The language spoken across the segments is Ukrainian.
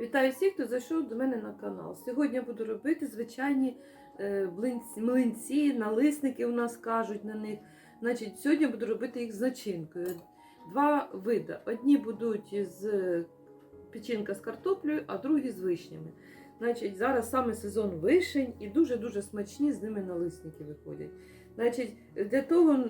Вітаю всіх, хто зайшов до мене на канал. Сьогодні буду робити звичайні е, млинці, налисники у нас кажуть на них. Значить, сьогодні буду робити їх з начинкою. Два види. Одні будуть з печінка з картоплею, а другі з вишнями. Значить, зараз саме сезон вишень і дуже-дуже смачні з ними налисники виходять. Значить, для того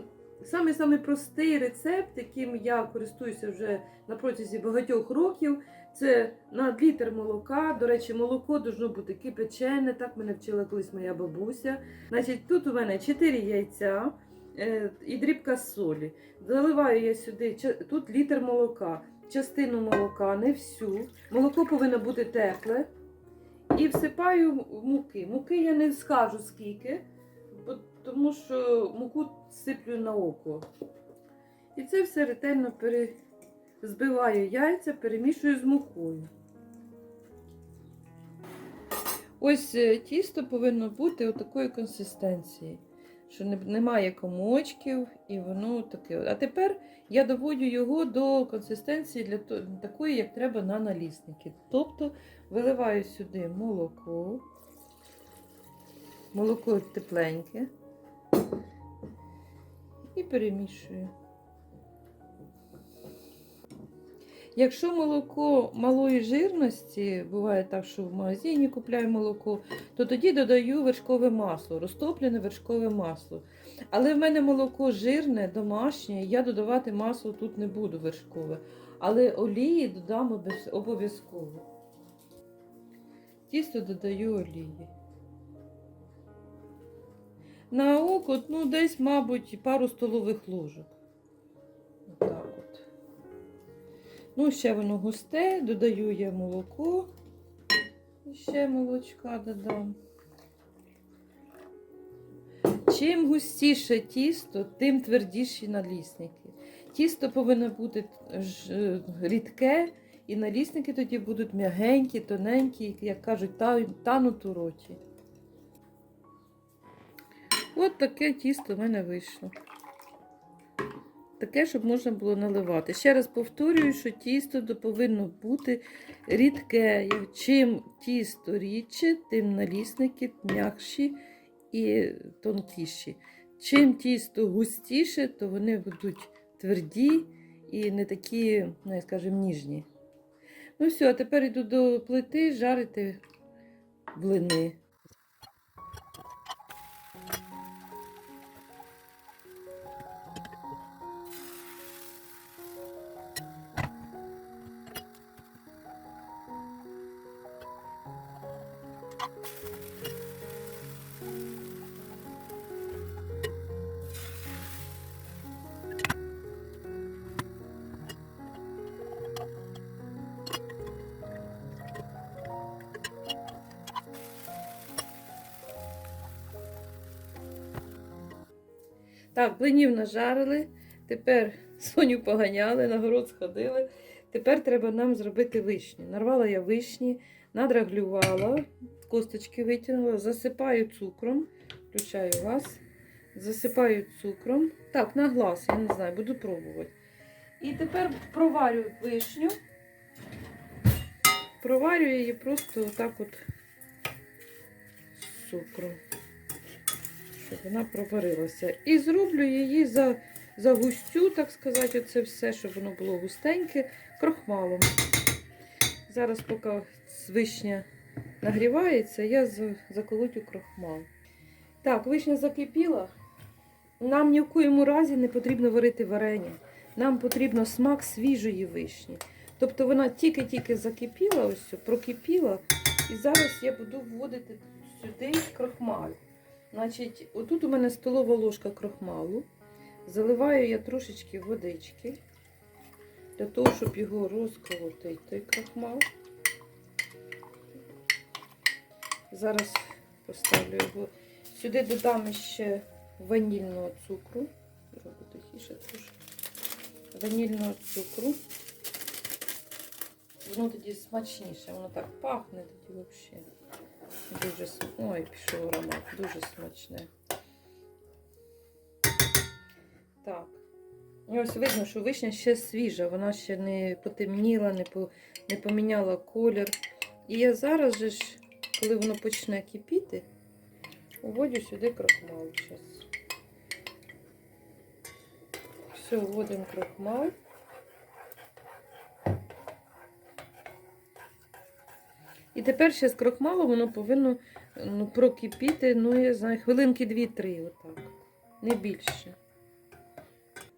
саме саме простий рецепт, яким я користуюся вже на протязі багатьох років. Це на літр молока. До речі, молоко должно бути кипячене, так мене вчила колись моя бабуся. Значить, тут у мене 4 яйця е, і дрібка солі. Заливаю я сюди тут літр молока, частину молока, не всю. Молоко повинно бути тепле. І всипаю муки. Муки я не скажу скільки, тому що муку сиплю на око. І це все ретельно пере... Збиваю яйця, перемішую з мукою. Ось е, тісто повинно бути такої консистенції, що немає комочків і воно таке. А тепер я доводю його до консистенції для такої, як треба на налісники. Тобто виливаю сюди молоко, молоко тепленьке і перемішую. Якщо молоко малої жирності, буває так, що в магазині купляю молоко, то тоді додаю вершкове масло, розтоплене вершкове масло. Але в мене молоко жирне, домашнє, я додавати масло тут не буду вершкове. Але олії додам обов'язково. Тісто додаю олії. На око, ну, десь, мабуть, пару столових ложок. Отак от. Ну, ще воно густе, додаю я молоко. І ще молочка додам. Чим густіше тісто, тим твердіші налісники. Тісто повинно бути рідке, і налісники тоді будуть м'ягенькі, тоненькі, як кажуть, та- тануть у роті. От таке тісто в мене вийшло. Таке, щоб можна було наливати. Ще раз повторюю, що тісто повинно бути рідке. Чим тісто рідше, тим налісники м'якші і тонкіші. Чим тісто густіше, то вони будуть тверді і не такі, ну, як скажемо, ніжні. Ну все, а тепер йду до плити жарити блини. Так, блинів нажарили. Тепер Соню поганяли, на город сходили. Тепер треба нам зробити вишні. Нарвала я вишні, надраглювала, косточки витягнула, засипаю цукром. Включаю вас. Засипаю цукром. Так, на глаз, я не знаю, буду пробувати. І тепер проварю вишню. Проварю її просто отак от з цукром щоб вона проварилася. І зроблю її за, за густю, так сказати, оце все, щоб воно було густеньке, крохмалом. Зараз, поки вишня нагрівається, я за- заколотю крохмал. Так, вишня закипіла. Нам ні в коєму разі не потрібно варити варення. Нам потрібно смак свіжої вишні. Тобто вона тільки-тільки закипіла, ось прокипіла. І зараз я буду вводити сюди крохмаль. Значить, отут у мене столова ложка крохмалу. Заливаю я трошечки водички для того, щоб його розколотити, той крохмал. Зараз поставлю його. Сюди додам ще ванільного цукру. Зроблю тихіше трошки. Ванільного цукру. Воно тоді смачніше, воно так пахне тоді взагалі. Дуже Ой, пішов аромат, дуже смачне. Так. І ось видно, що вишня ще свіжа, вона ще не потемніла, не, по, не поміняла колір. І я зараз же ж, коли воно почне кипіти, вводю сюди крахмал. Щас. Все, вводимо крахмал. І тепер ще з крохмалом воно повинно ну, прокипіти, ну, я знаю, хвилинки 2-3, отак. Не більше.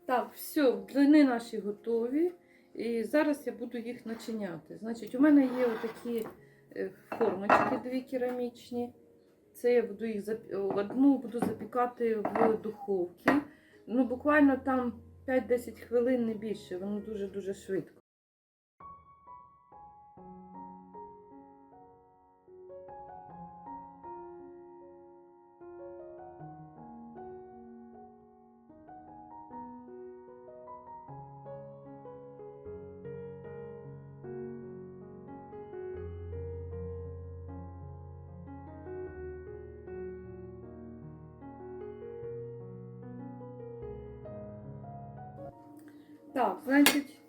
Так, все, блини наші готові. І зараз я буду їх начиняти. Значить, у мене є отакі е, формочки дві керамічні. Це я буду їх одну буду запікати в духовці. Ну, буквально там 5-10 хвилин не більше, воно дуже-дуже швидко. Так, значить,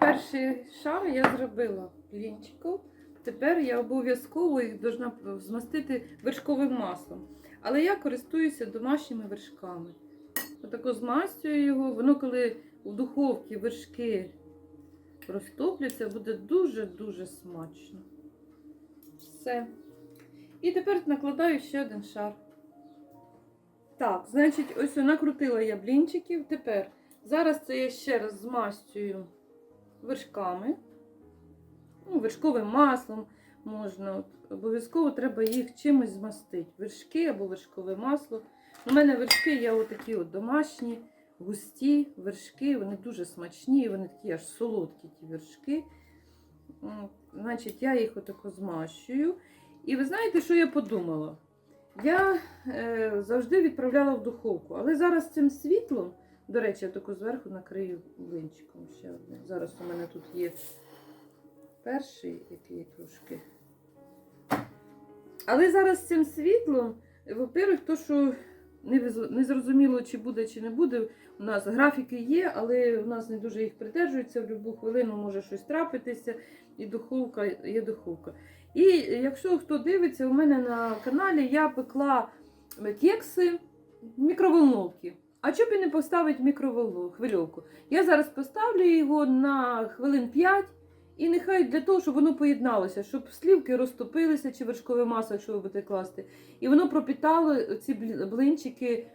перший шар я зробила блінчиків. Тепер я обов'язково їх должна змастити вершковим маслом. Але я користуюся домашніми вершками. Отако змастюю його. Воно, коли в духовці вершки розтопляться, буде дуже-дуже смачно. Все. І тепер накладаю ще один шар. Так, значить, ось накрутила я блінчиків. Тепер Зараз це я ще раз змастюю вершками, ну, вершковим маслом можна. Обов'язково треба їх чимось змастити. Вершки або вершкове масло. У мене вершки є отакі от домашні, густі вершки, вони дуже смачні, вони такі аж солодкі ті вершки. Значить, я їх отако змащую. І ви знаєте, що я подумала? Я е, завжди відправляла в духовку, але зараз цим світлом. До речі, я таку зверху накрию блинчиком ще одне. Зараз у мене тут є перший, який трошки. Але зараз цим світлом, во-первых, то, що не, зрозуміло, чи буде, чи не буде. У нас графіки є, але у нас не дуже їх придержуються. В будь-яку хвилину може щось трапитися, і духовка є духовка. І якщо хто дивиться, у мене на каналі я пекла кекси в мікроволновці. А чоб і не поставити мікроволновку, хвильовку? Я зараз поставлю його на хвилин 5, і нехай для того, щоб воно поєдналося, щоб слівки розтопилися чи вершкове масло, якщо ви будете класти. І воно пропітало ці блинчики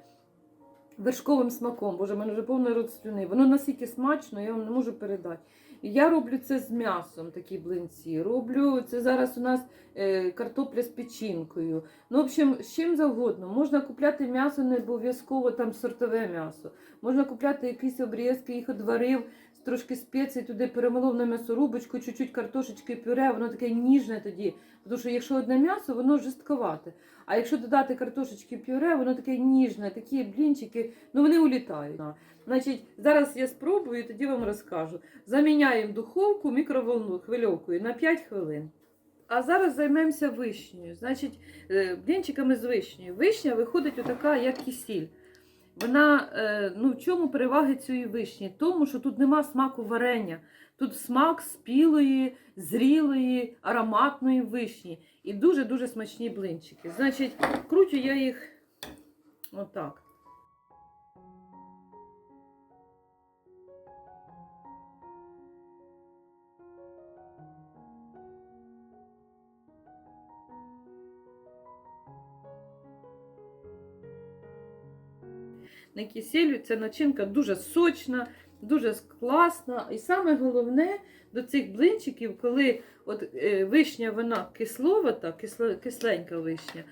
вершковим смаком. Боже, в мене вже повний рот слюни. Воно настільки смачно, я вам не можу передати. Я роблю це з м'ясом, такі блинці. Роблю це зараз у нас е, картопля з печінкою. Ну, в общем, з чим завгодно. Можна купляти м'ясо, не обов'язково там сортове м'ясо. Можна купляти якісь обрізки, їх одварив, трошки спецій туди перемолов на м'ясорубочку, чуть-чуть картошечки пюре, воно таке ніжне тоді. Тому що якщо одне м'ясо, воно жорстковате. А якщо додати картошечки пюре, воно таке ніжне, такі блінчики, ну вони улітають. Значить, зараз я спробую і тоді вам розкажу. Заміняємо духовку мікроволну хвильовкою на 5 хвилин. А зараз займемося вишнею. Значить, е, блінчиками з вишнею. Вишня виходить отака, як кисіль. Вона, е, ну в чому переваги цієї вишні? Тому що тут нема смаку варення. Тут смак спілої, зрілої, ароматної вишні. І дуже-дуже смачні блинчики. Значить, кручу я їх отак. На киселю. Ця начинка дуже сочна, дуже класна. І саме головне до цих блинчиків, коли от, е, вишня вона кисловата, кисленька вишня.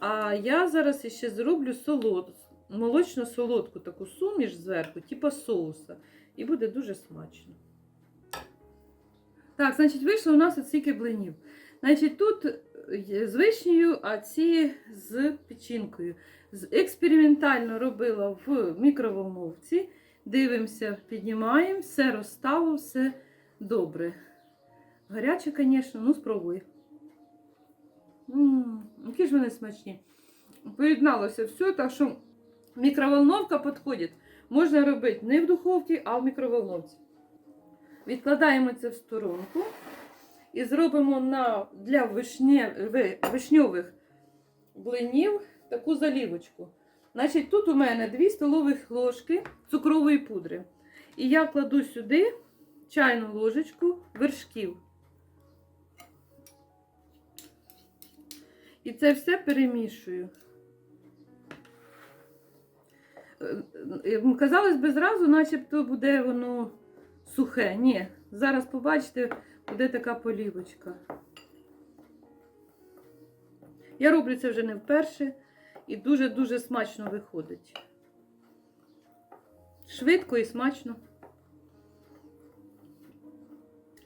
А я зараз ще зроблю солод, молочно-солодку таку суміш зверху, типу соуса. І буде дуже смачно. Так, значить, вийшло у нас оціки блинів. Значить, тут е, з вишнею, а ці з печінкою. Експериментально робила в мікроволновці. Дивимося, піднімаємо, все розстало, все добре. Гаряче, звісно, ну спробуй. М, Які ж вони смачні. Поєдналося все, так що мікроволновка підходить. Можна робити не в духовці, а в мікроволновці. Відкладаємо це в сторонку. і зробимо на, для вишня, ви- вишньових блинів таку залівочку. Значить, тут у мене 2 столових ложки цукрової пудри. І я кладу сюди чайну ложечку вершків. І це все перемішую. Е, Казалось би, зразу, начебто буде воно сухе. Ні, зараз побачите, буде така полівочка. Я роблю це вже не вперше і дуже-дуже смачно виходить. Швидко і смачно.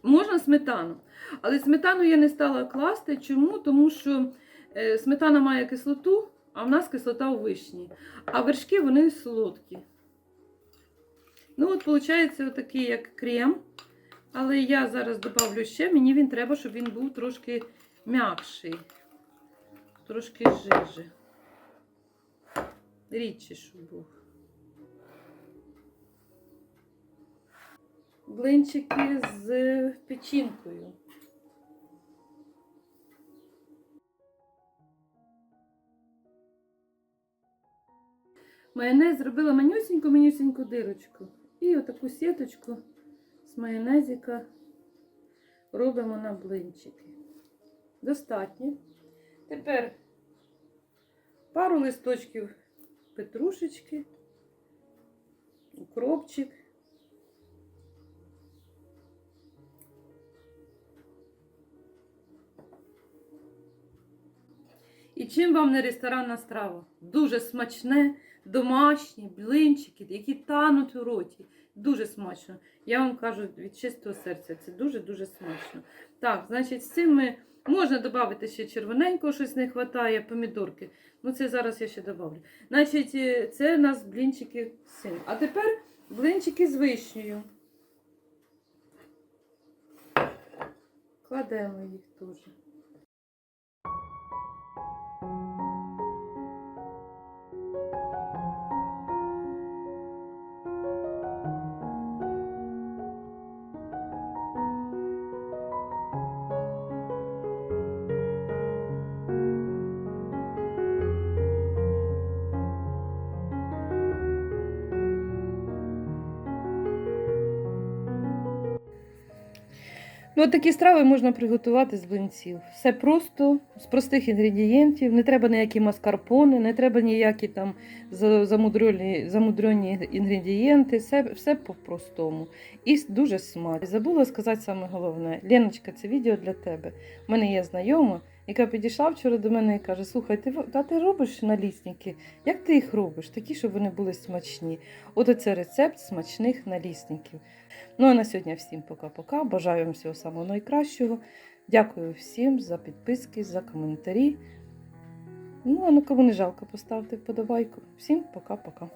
Можна сметану. Але сметану я не стала класти. Чому? Тому що е, сметана має кислоту, а в нас кислота у вишні. А вершки вони солодкі. Ну, от, виходить, отакий як крем. Але я зараз добавлю ще, мені він треба, щоб він був трошки м'якший. Трошки жиже. Рідше, щоб був. Блинчики з печінкою. Майонез зробила манюсеньку-манюсеньку дирочку. І отаку сіточку з майонезика робимо на блинчики. Достатньо. Тепер пару листочків петрушечки, укропчик. І чим вам не ресторанна страва? Дуже смачне, домашні блинчики, які тануть у роті. Дуже смачно. Я вам кажу від чистого серця, це дуже-дуже смачно. Так, значить, з цим ми можна додати ще червоненького, щось не вистачає, помідорки. Ну, це зараз я ще додавлю. Значить, е, це у нас блінчики з цим. А тепер блинчики з вишнею. Кладемо їх теж. Ну, такі страви можна приготувати з блинців. Все просто, з простих інгредієнтів, не треба ніякі маскарпони, не треба ніякі там замудрені інгредієнти, все, все по-простому. І дуже смачно. Забула сказати саме головне. Леночка, це відео для тебе. У мене є знайома, яка підійшла вчора до мене і каже: Слухай, ти, а ти робиш налісники? Як ти їх робиш? Такі, щоб вони були смачні. От оце рецепт смачних налісників. Ну а на сьогодні всім пока-пока. Бажаю вам всього самого найкращого. Дякую всім за підписки, за коментарі. Ну, а ну кому не жалко, поставте вподобайку. Всім пока-пока.